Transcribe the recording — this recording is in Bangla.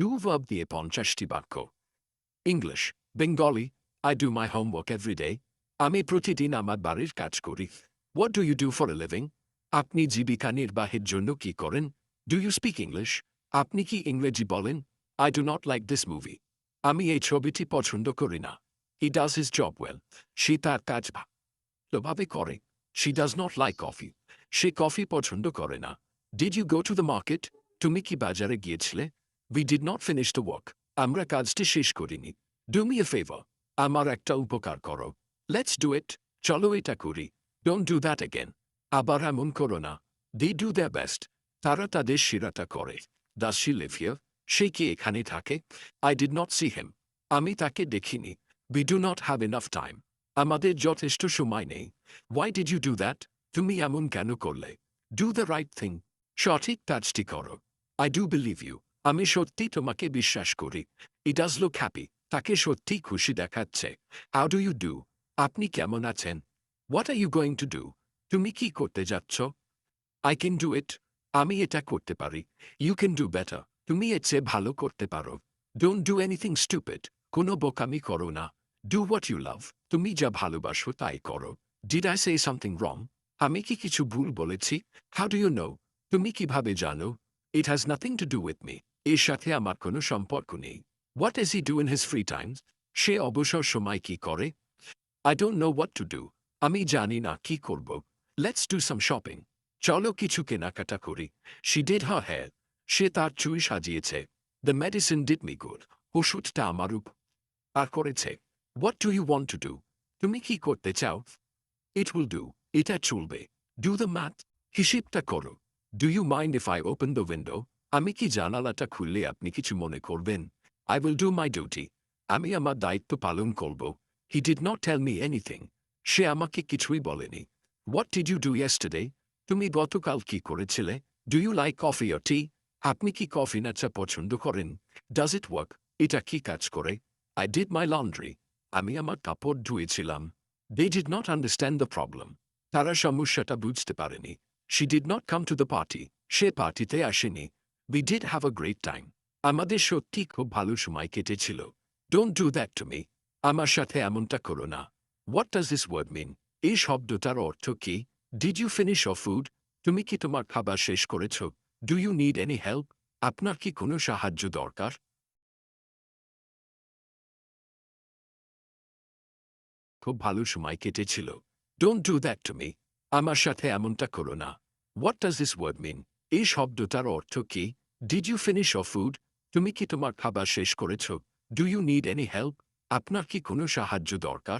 ডু ভার্ব দিয়ে পঞ্চাশটি বাক্য English Bengali I do my homework everyday আমি প্রতিদিন আমার বাড়ির কাজ করি what do you do for a living আপনি জীবিকা নির্বাহের জন্য কি করেন ডু ইউ স্পিক ইংলিশ আপনি কি ইংরেজি বলেন I do not like this movie আমি এই ছবিটি পছন্দ করি না he does his job well সে তার কাজ ভালোভাবে করে she does not like coffee say coffee পছন্দ করে না did you go to the market তুমি কি বাজারে গিয়েছিলে we did not finish the work আমরা কাজটি শেষ করিনি ডু মি এ ফেভার আমার একটা উপকার করো লেটস ডু ইট চলো এটা করি ডোন্ট ডু দ্যাট এগেন আবার এমন করো না দে ডু দ্য বেস্ট তারা তাদের শিরাটা করে ডাস শি লিভ হিয়ার সে কি এখানে থাকে I did not see him আমি তাকে দেখিনি we do not have enough time আমাদের যথেষ্ট সময় নেই why did you do that তুমি এমন কেন করলে ডু দ্য রাইট থিং সঠিক কাজটি করো আই ডু বিলিভ ইউ আমি সত্যি তোমাকে বিশ্বাস করি। ই ডাজ লুক হ্যাপি তাকে সত্যি খুশি দেখাচ্ছে। হাউ ডু ইউ ডু আপনি কেমন আছেন? What are you going to do তুমি কি করতে যাচ্ছ? আই ক্যান ডু ইট আমি এটা করতে পারি। ইউ ক্যান ডু বেটার তুমি এর চেয়ে ভালো করতে পারো। ডোন্ট ডু এনিথিং স্টুপেড কোনো বোকামি করো না। ডু হোয়াট ইউ লাভ তুমি যা ভালোবাসো তাই করো। Did I say something wrong আমি কি কিছু ভুল বলেছি? হাউ ডু ইউ নো তুমি কীভাবে জানো? It has nothing to do with me এর সাথে আমার কোনো সম্পর্ক নেই what is he do in his free times সে অবসর সময় কি করে I don't know what to do আমি জানি না কি করব লেটস ডু সাম শপিং চলো কিছু কেনাকাটা করি শি ডিড হার হেয়ার সে তার চুই সাজিয়েছে the medicine did me good ওষুধটা আমার উপ আর করেছে what do you want to do তুমি কি করতে চাও ইট উইল ডু এটা চলবে ডু দ্য ম্যাথ হিসেবটা করো do you mind if I open the window আমি কি জানালাটা খুললে আপনি কিছু মনে করবেন? I will do my duty আমি আমার দায়িত্ব পালন করব। He did not tell me anything সে আমাকে কিছুই বলেনি। What did you do yesterday তুমি গতকাল কি করেছিলে? Do you like coffee or tea আপনি কি কফি না চা পছন্দ করেন? ডাজ ইট ওয়ার্ক এটা কি কাজ করে? আই ডিড মাই লন্ড্রি আমি আমার কাপড় ধুয়েছিলাম। They did not understand the problem তারা সমস্যাটা বুঝতে পারেনি। She did not come to the party সে পার্টিতে আসেনি। We did have a great time আমাদের সত্যি খুব ভালো সময় কেটেছিল। Don't do that to me আমার সাথে এমনটা করো না। What does this word mean এই শব্দটার অর্থ কি? Did you finish a food তুমি কি তোমার খাবার শেষ করেছ? Do you need any help আপনার কি কোনো সাহায্য দরকার? খুব ভালো সময় কেটেছিল। Don't do that to me আমার সাথে এমনটা করো না। What does this word mean এই শব্দটার অর্থ কি? Did you finish a food তুমি কি তোমার খাবার শেষ করেছ? Do you need any help আপনার কি কোনো সাহায্য দরকার?